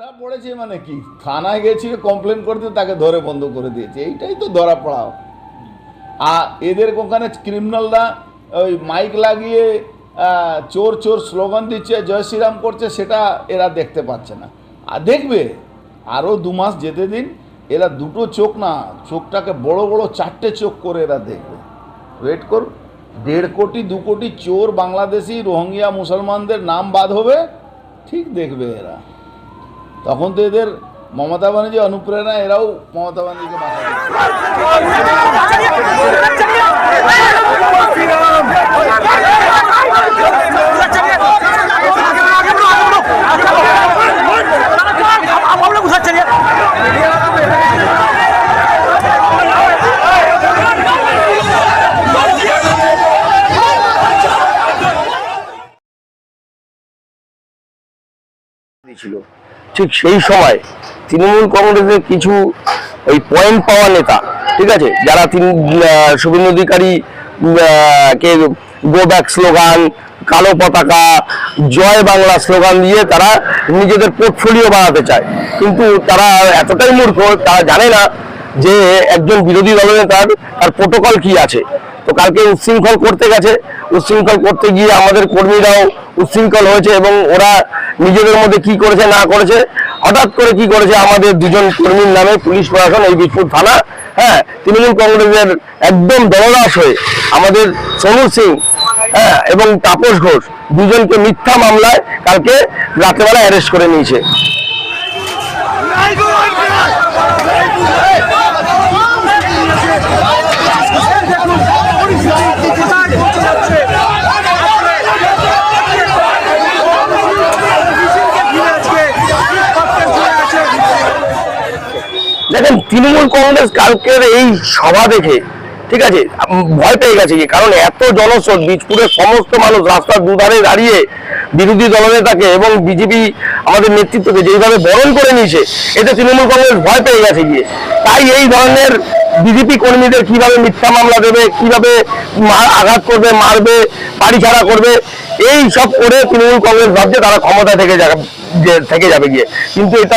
ধরা পড়েছে মানে কি, থানায় গেছিল কমপ্লেন করতে তাকে ধরে বন্ধ করে দিয়েছে। এইটাই তো ধরা পড়াও আর এদের ওখানে ক্রিমিনালরা ওই মাইক লাগিয়ে চোর চোর স্লোগান দিচ্ছে, জয় শ্রীরাম করছে, সেটা এরা দেখতে পাচ্ছে না। আর দেখবে আরও দু মাস যেতে দিন, এরা দুটো চোখ না, চোখটাকে বড় বড় চারটে চোখ করে এরা দেখবে। ওয়েট করুন। দেড় কোটি, দু কোটি চোর বাংলাদেশি রোহিঙ্গিয়া মুসলমানদের নাম বাদ হবে, ঠিক দেখবে এরা। তখন তো এদের মমতা ব্যানার্জি অনুপ্রেরণা এরাও মমতা ব্যানার্জিকে ছিল। ঠিক সেই সময় তৃণমূল কংগ্রেসের কিছু ওই পয়েন্ট পাওয়া নেতা, ঠিক আছে? যারা তিনি শুভেন্দু অধিকারী কে গো ব্যাক স্লোগান কালো পতাকা, জয় বাংলা স্লোগান দিয়ে তারা নিজেদের পোর্টফোলিও বানাতে চায়। কিন্তু তারা এতটাই মূর্খ, তারা জানে না যে একজন বিরোধী দলনেতার তার প্রোটোকল কি আছে। তো কালকে উচ্ছৃঙ্খল করতে গেছে। উচ্ছৃঙ্খল করতে গিয়ে আমাদের কর্মীরাও উচ্ছৃঙ্খল হয়েছে এবং ওরা নিজেদের মধ্যে কি করেছে, না করেছে, হঠাৎ করে কি করেছে, আমাদের দুজন কর্মীর নামে পুলিশ প্রশাসন, এই বিজপুর থানা হ্যাঁ তৃণমূল কংগ্রেসের একদম দলদাস হয়ে আমাদের সোনু সিং হ্যাঁ এবং তাপস ঘোষ দুজনকে মিথ্যা মামলায় কালকে রাতেবেলা অ্যারেস্ট করে নিয়েছে। দেখেন, তৃণমূল কংগ্রেস কালকের এই সভা দেখে, ঠিক আছে ভয় পেয়ে গেছে কারণ এত জনস্রোত বীজপুরের সমস্ত মানুষ রাস্তার দুধারে দাঁড়িয়ে বিরোধী দলনেতাকে এবং বিজেপি আমাদের নেতৃত্বকে যেইভাবে বরণ করে নিয়েছে, এতে তৃণমূল কংগ্রেস ভয় পেয়ে গেছে গিয়ে। তাই এই ধরনের বিজেপি কর্মীদের কীভাবে মিথ্যা মামলা দেবে, কীভাবে আঘাত করবে, মারবে বাড়ি ছাড়া করবে, এই সব করে তৃণমূল কংগ্রেস ভাবছে তারা ক্ষমতা থেকে থেকে যাবে গিয়ে। কিন্তু এটা